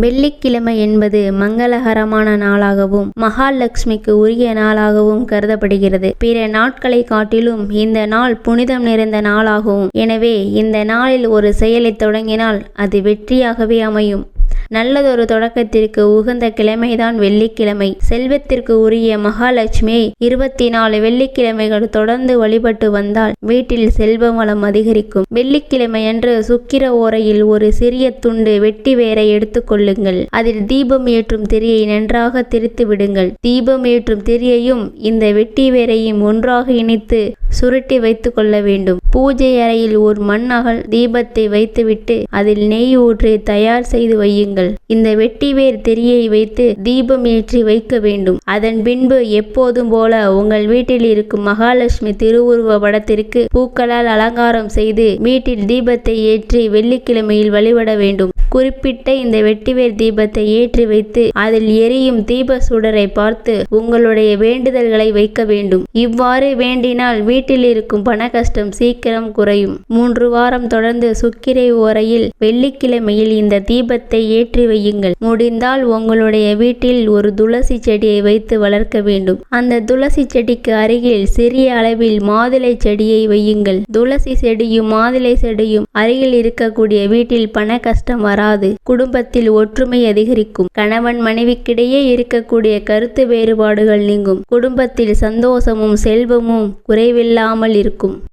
வெள்ளிக்கிழமை என்பது மங்களகரமான நாளாகவும் மகாலட்சுமிக்கு உரிய நாளாகவும் கருதப்படுகிறது. பிற நாட்களை காட்டிலும் இந்த நாள் புனிதம் நிறைந்த நாளாகும். எனவே இந்த நாளில் ஒரு செயலை தொடங்கினால் அது வெற்றியாகவே அமையும். நல்லதொரு தொடக்கத்திற்கு உகந்த கிழமைதான் வெள்ளிக்கிழமை. செல்வத்திற்கு உரிய மகாலட்சுமியை இருபத்தி நாலு வெள்ளிக்கிழமைகள் தொடர்ந்து வழிபட்டு வந்தால் வீட்டில் செல்வ வளம் அதிகரிக்கும். வெள்ளிக்கிழமையன்று சுக்கிர ஓரையில் ஒரு சிறிய துண்டு வெட்டி வேரை எடுத்துக்கொள்ளுங்கள் அதில் தீபம் ஏற்றும் திரியை நன்றாக திரித்து விடுங்கள். தீபம் ஏற்றும் திரியையும் இந்த வெட்டி வேரையும் ஒன்றாக இணைத்து சுருட்டி வைத்து கொள்ள வேண்டும். பூஜை அறையில் ஒரு மண் அகல் தீபத்தை வைத்துவிட்டு அதில் நெய் ஊற்றி தயார் செய்து வையுங்கள். இந்த வெட்டிவேர் திரியை வைத்து தீபம் ஏற்றி வைக்க வேண்டும். அதன் பின்பு எப்போதும் போல உங்கள் வீட்டில் இருக்கும் மகாலட்சுமி திருவுருவ படத்திற்கு பூக்களால் அலங்காரம் செய்து வீட்டில் தீபத்தை ஏற்றி வெள்ளிக்கிழமையில் வழிபட வேண்டும். குறிப்பிட்ட இந்த வெட்டிவேர் தீபத்தை ஏற்றி வைத்து அதில் எரியும் தீப சுடரை பார்த்து உங்களுடைய வேண்டுதல்களை வைக்க வேண்டும். இவ்வாறு வேண்டினால் வீட்டில் இருக்கும் பண கஷ்டம் சீக்கிரம் குறையும். மூன்று வாரம் தொடர்ந்து சுக்கிரை ஓரையில் வெள்ளிக்கிழமையில் இந்த தீபத்தை ஏற்றி வையுங்கள். முடிந்தால் உங்களுடைய வீட்டில் ஒரு துளசி செடியை வைத்து வளர்க்க வேண்டும். அந்த துளசி செடிக்கு அருகில் சிறிய அளவில் மாதுளை செடியை வையுங்கள். துளசி செடியும் மாதுளை செடியும் அருகில் இருக்கக்கூடிய வீட்டில் பண கஷ்டம் மாறாது குடும்பத்தில் ஒற்றுமை அதிகரிக்கும். கணவன் மனைவிக்கிடையே இருக்கக்கூடிய கருத்து வேறுபாடுகள் நீங்கும். குடும்பத்தில் சந்தோஷமும் செல்வமும் குறைவில்லாமல் இருக்கும்.